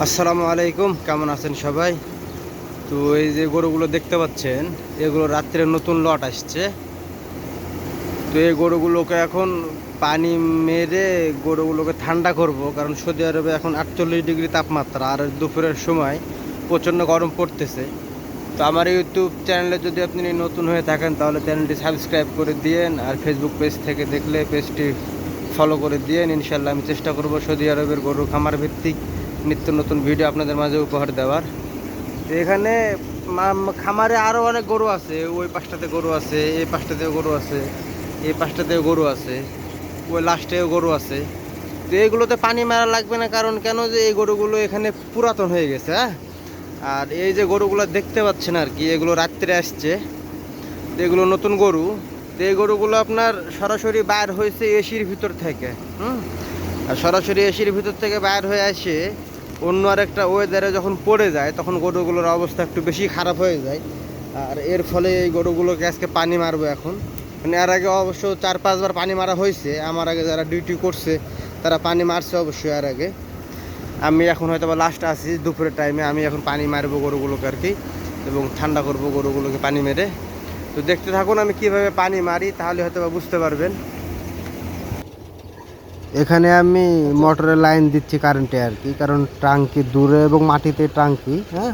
আসসালামু আলাইকুম, কেমন আছেন সবাই? তো এই যে গরুগুলো দেখতে পাচ্ছেন, এগুলো রাত্রে নতুন লট আসছে। তো এই গরুগুলোকে এখন পানি মেরে গরুগুলোকে ঠান্ডা করব, কারণ সৌদি আরবে এখন আটচল্লিশ ডিগ্রি তাপমাত্রা, আর দুপুরের সময় প্রচণ্ড গরম পড়তেছে। তো আমার ইউটিউব চ্যানেলে যদি আপনি নতুন হয়ে থাকেন, তাহলে চ্যানেলটি সাবস্ক্রাইব করে দিয়েন, আর ফেসবুক পেজ থেকে দেখলে পেজটি ফলো করে দিয়েন। ইনশাল্লাহ আমি চেষ্টা করব সৌদি আরবের গরু খামার ভিত্তিক নিত্য নতুন ভিডিও আপনাদের মাঝে উপহার দেওয়ার। তো এখানে খামারে আরও অনেক গরু আছে। ওই পাশটাতে গরু আছে, এই পাশটাতেও গরু আছে, এই পাশটাতেও গরু আছে, ওই লাস্টেও গরু আছে। তো এইগুলোতে পানি মারা লাগবে না, কারণ কেন যে এই গরুগুলো এখানে পুরাতন হয়ে গেছে হ্যাঁ? আর এই যে গরুগুলো দেখতে পাচ্ছেন আর কি, এগুলো রাত্রে আসছে। এগুলো নতুন গরু। তো এই গরুগুলো আপনার সরাসরি বাইর হয়েছে এসির ভিতর থেকে, হুম? আর সরাসরি এসির ভিতর থেকে বাইর হয়ে আসে অন্য আর একটা ওয়েদারে যখন পড়ে যায়, তখন গরুগুলোর অবস্থা একটু বেশি খারাপ হয়ে যায়। আর এর ফলে এই গরুগুলোকে আজকে পানি মারবো এখন। মানে এর আগে অবশ্য চার, পাঁচবার পানি মারা হয়েছে। আমার আগে যারা ডিউটি করছে, তারা পানি মারছে অবশ্যই এর আগে। আমি এখন হয়তো বা লাস্ট আছি, দুপুরের টাইমে আমি এখন পানি মারবো গরুগুলোকে আর কি, এবং ঠান্ডা করব গরুগুলোকে পানি মেরে। তো দেখতে থাকুন আমি কীভাবে পানি মারি, তাহলে হয়তো বুঝতে পারবেন। এখানে আমি মোটরের লাইন দিচ্ছি কারেন্টে আর কি, কারণ ট্রাঙ্কি দূরে এবং মাটিতে ট্রাঙ্কি হ্যাঁ?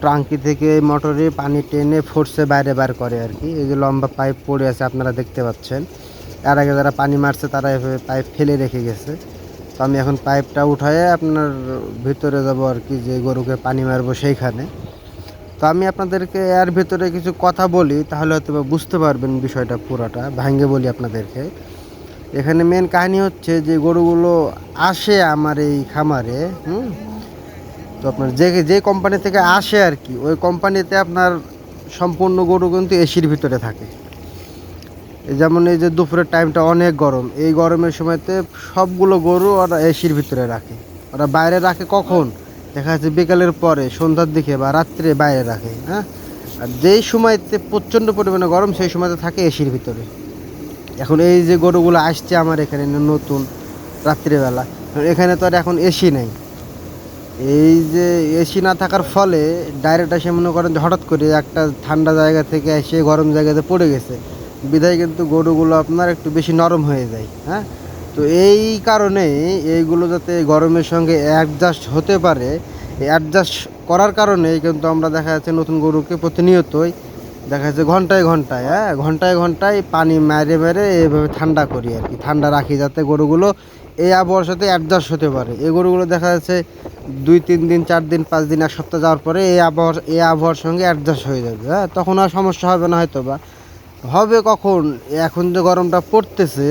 ট্রাঙ্কি থেকে মোটরে পানি টেনে ফোর্সে বাইরে বার করে আর কি। এই যে লম্বা পাইপ পড়ে আছে, আপনারা দেখতে পাচ্ছেন। এর আগে যারা পানি মারছে, তারা এভাবে পাইপ ফেলে রেখে গেছে। তো আমি এখন পাইপটা উঠায়ে আপনার ভিতরে যাব আর কি, যে গরুকে পানি মারবো সেইখানে। তো আমি আপনাদেরকে এর ভিতরে কিছু কথা বলি, তাহলে হয়তো বুঝতে পারবেন বিষয়টা পুরোটা, ভাঙ্গে বলি আপনাদেরকে। এখানে মেন কাহিনী হচ্ছে যে গরুগুলো আসে আমার এই খামারে, হুম? তো আপনার যে যে কোম্পানি থেকে আসে আর কি, ওই কোম্পানিতে আপনার সম্পূর্ণ গরু কিন্তু এসির ভিতরে থাকে। যেমন এই যে দুপুরের টাইমটা অনেক গরম, এই গরমের সময়তে সবগুলো গরু ওরা এসির ভিতরে রাখে। ওরা বাইরে রাখে কখন? দেখা যাচ্ছে বিকালের পরে, সন্ধ্যার দিকে বা রাত্রে বাইরে রাখে হ্যাঁ? আর যেই সময়তে প্রচণ্ড পরিমাণে গরম, সেই সময়তে থাকে এসির ভিতরে। এখন এই যে গরুগুলো আসছে আমার এখানে নতুন রাত্রিবেলা, এখানে তো আর এখন এসি নেই। এই যে এসি না থাকার ফলে ডাইরেক্ট এসে মনে করেন যে হঠাৎ করে একটা ঠান্ডা জায়গা থেকে এসে গরম জায়গাতে পড়ে গেছে। বিধায় কিন্তু গরুগুলো আপনার একটু বেশি নরম হয়ে যায় হ্যাঁ? তো এই কারণে এইগুলো যাতে গরমের সঙ্গে অ্যাডজাস্ট হতে পারে অ্যাডজাস্ট করার কারণে কিন্তু আমরা দেখা যাচ্ছে নতুন গরুকে প্রতিনিয়তই দেখা যাচ্ছে ঘন্টায় ঘন্টায় হ্যাঁ? ঘন্টায় ঘন্টায় পানি মেরে মেরে এভাবে ঠান্ডা করি আর কি। ঠান্ডা রাখি যাতে গরুগুলো এই আবহাওয়ার সাথে অ্যাডজাস্ট হতে পারে। এই গরুগুলো দেখা যাচ্ছে দুই তিন দিন, চার দিন, পাঁচ দিন, এক সপ্তাহ যাওয়ার পরে এই আবহাওয়ার এই আবহাওয়ার সঙ্গে অ্যাডজাস্ট হয়ে যাবে হ্যাঁ? তখন আর সমস্যা হবে না হয়তো বা হবে কখন? এখন যে গরমটা পড়তেছে,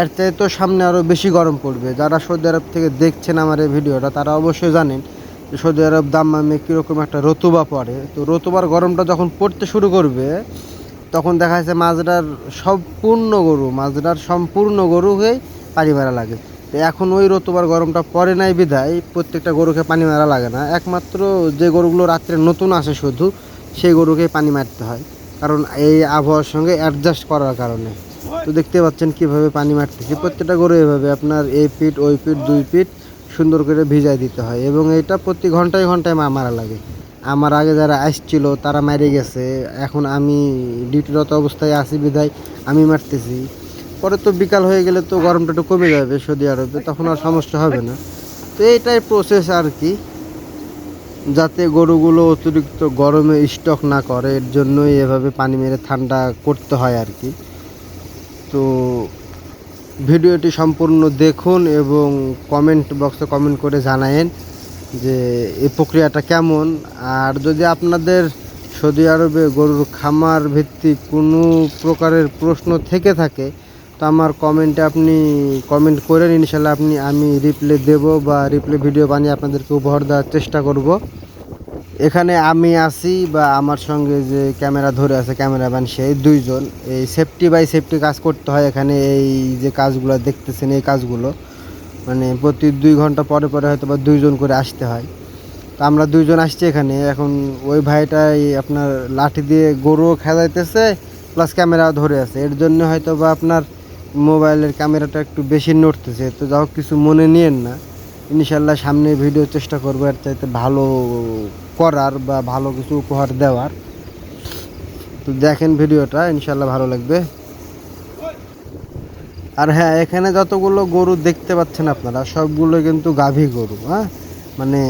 এর চাইতে তো সামনে আরও বেশি গরম পড়বে। যারা সৌদি আরব থেকে দেখছেন আমার এই ভিডিওটা, তারা অবশ্যই জানেন সৌদি আরব দাম্মামে কীরকম একটা রতুবা পড়ে। তো রতুবার গরমটা যখন পড়তে শুরু করবে, তখন দেখা যাচ্ছে মাজরার সম্পূর্ণ গরু, মাজরার সম্পূর্ণ গরু হয়ে পানি মারা লাগে। তো এখন ওই রতুবার গরমটা পড়ে নাই বিধায় প্রত্যেকটা গরুকে পানি মারা লাগে না। একমাত্র যে গরুগুলো রাত্রে নতুন আসে শুধু, সেই গরুকেই পানি মারতে হয়। কারণ এই আবহাওয়ার সঙ্গে অ্যাডজাস্ট করার কারণে। তো দেখতে পাচ্ছেন কীভাবে পানি মারতেছি। প্রত্যেকটা গরু এভাবে। আপনার এই পিঠ, ওই পিঠ, দুই পিঠ সুন্দর করে ভিজাই দিতে হয় এবং এটা প্রতি ঘন্টায় ঘন্টায় মারা লাগে। আমার আগে যারা আসছিল, তারা মারে গেছে। এখন আমি ডিউটিরত অবস্থায় আছি বিধায় আমি মারতেছি। পরে তো বিকাল হয়ে গেলে তো গরমটা একটু কমে যাবে সৌদি আরবে, তখন আর সমস্যা হবে না। তো এইটাই প্রসেস আর কি। যাতে গরুগুলো অতিরিক্ত গরমে স্টক না করে, এর জন্যই এভাবে পানি মেরে ঠান্ডা করতে হয় আর কি। তো ভিডিওটি সম্পূর্ণ দেখুন এবং কমেন্ট বক্সে কমেন্ট করে জানায়েন যে এই প্রক্রিয়াটা কেমন। আর যদি আপনাদের সৌদি আরবে গরুর খামার ভিত্তিক কোনো প্রকারের প্রশ্ন থেকে থাকে, তো আমার কমেন্টে আপনি কমেন্ট করেন। ইনশাল্লাহ আপনি আমি রিপ্লে দেব বা রিপ্লে ভিডিও বানিয়ে আপনাদেরকে উপহার দেওয়ার চেষ্টা করব। এখানে আমি আছি বা আমার সঙ্গে যে ক্যামেরা ধরে আছে ক্যামেরাম্যান সেই দুইজন। এই সেফটি বাই সেফটি কাজ করতে হয় এখানে, এই যে কাজগুলো দেখতেছেন, এই কাজগুলো। মানে প্রতি দুই ঘণ্টা পরে পরে হয়তো বা দুইজন করে আসতে হয়। তো আমরা দুইজন আসছি এখানে। এখন ওই ভাইটাই আপনার লাঠি দিয়ে গরুও খেলাইতেছে প্লাস ক্যামেরা ধরে আছে। এর জন্য হয়তো বা আপনার মোবাইলের ক্যামেরাটা একটু বেশি নড়তেছে। তো যাও কিছু মনে নিয়েন না। ইনশাল্লাহ সামনে ভিডিও চেষ্টা করব, এর চাইতে ভালো করার বা ভালো কিছু উপহার দেওয়ার। তো দেখেন ভিডিওটা ইনশাল্লাহ ভালো লাগবে। আর হ্যাঁ এখানে যতগুলো গরু দেখতে পাচ্ছেন আপনারা, সবগুলো কিন্তু গাভী গরু হ্যাঁ? মানে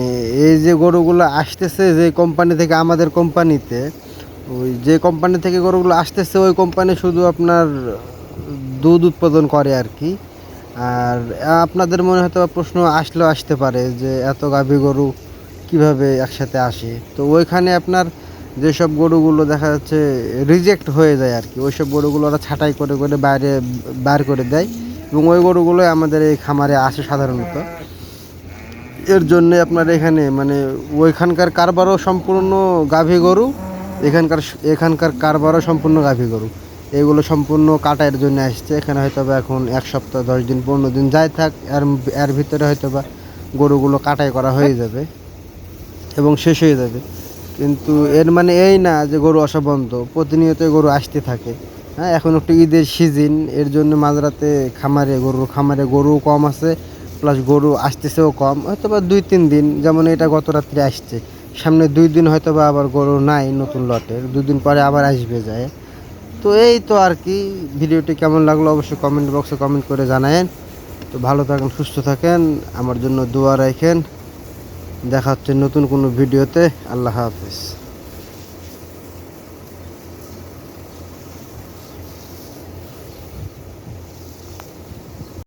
এই যে গরুগুলো আসতেছে, যে কোম্পানি থেকে আমাদের কোম্পানিতে ওই যে কোম্পানি থেকে গরুগুলো আসতেছে, ওই কোম্পানি শুধু আপনার দুধ উৎপাদন করে আর কি। আর আপনাদের মনে হয়তো প্রশ্ন আসলেও আসতে পারে যে এত গাভী গরু কীভাবে একসাথে আসে? তো ওইখানে আপনার যেসব গরুগুলো দেখা যাচ্ছে রিজেক্ট হয়ে যায় আর কি, ওইসব গরুগুলো ওরা ছাঁটাই করে করে বাইরে বার করে দেয় এবং ওই গরুগুলোই আমাদের এই খামারে আসে সাধারণত। এর জন্য আপনার এখানে মানে ওইখানকার কারবারও সম্পূর্ণ গাভী গরু, এখানকার এখানকার কারবারও সম্পূর্ণ গাভী গরু। এগুলো সম্পূর্ণ কাটাইয়ের জন্য আসছে। এখানে হয়তো বা এখন এক সপ্তাহ, দশ দিন, পনেরো দিন যাই থাক, এর এর ভিতরে হয়তো বা গরুগুলো কাটাই করা হয়ে যাবে এবং শেষ হয়ে যাবে। কিন্তু এর মানে এই না যে গরু আসা বন্ধ প্রতিনিয়ত গরু আসতে থাকে। হ্যাঁ এখন একটু ঈদের সিজন, এর জন্য মাঝরাতে খামারে গরু খামারে গরু কম আছে, প্লাস গরু আসতেছেও কম। হয়তো বা দুই, তিন দিন, যেমন এটা গত রাত্রে আসছে। সামনে দুই দিন হয়তো বা আবার গরু নাই নতুন লটের, দুদিন পরে আবার আসবে যায়। তো এই তো আর কি, ভিডিওটি কেমন লাগল অবশ্যই কমেন্ট বক্সে কমেন্ট করে জানায়েন। তো ভালো থাকেন, সুস্থ থাকেন, আমার জন্য দোয়া রাখেন। দেখা হচ্ছে নতুন কোনো ভিডিওতে, আল্লাহ হাফেজ।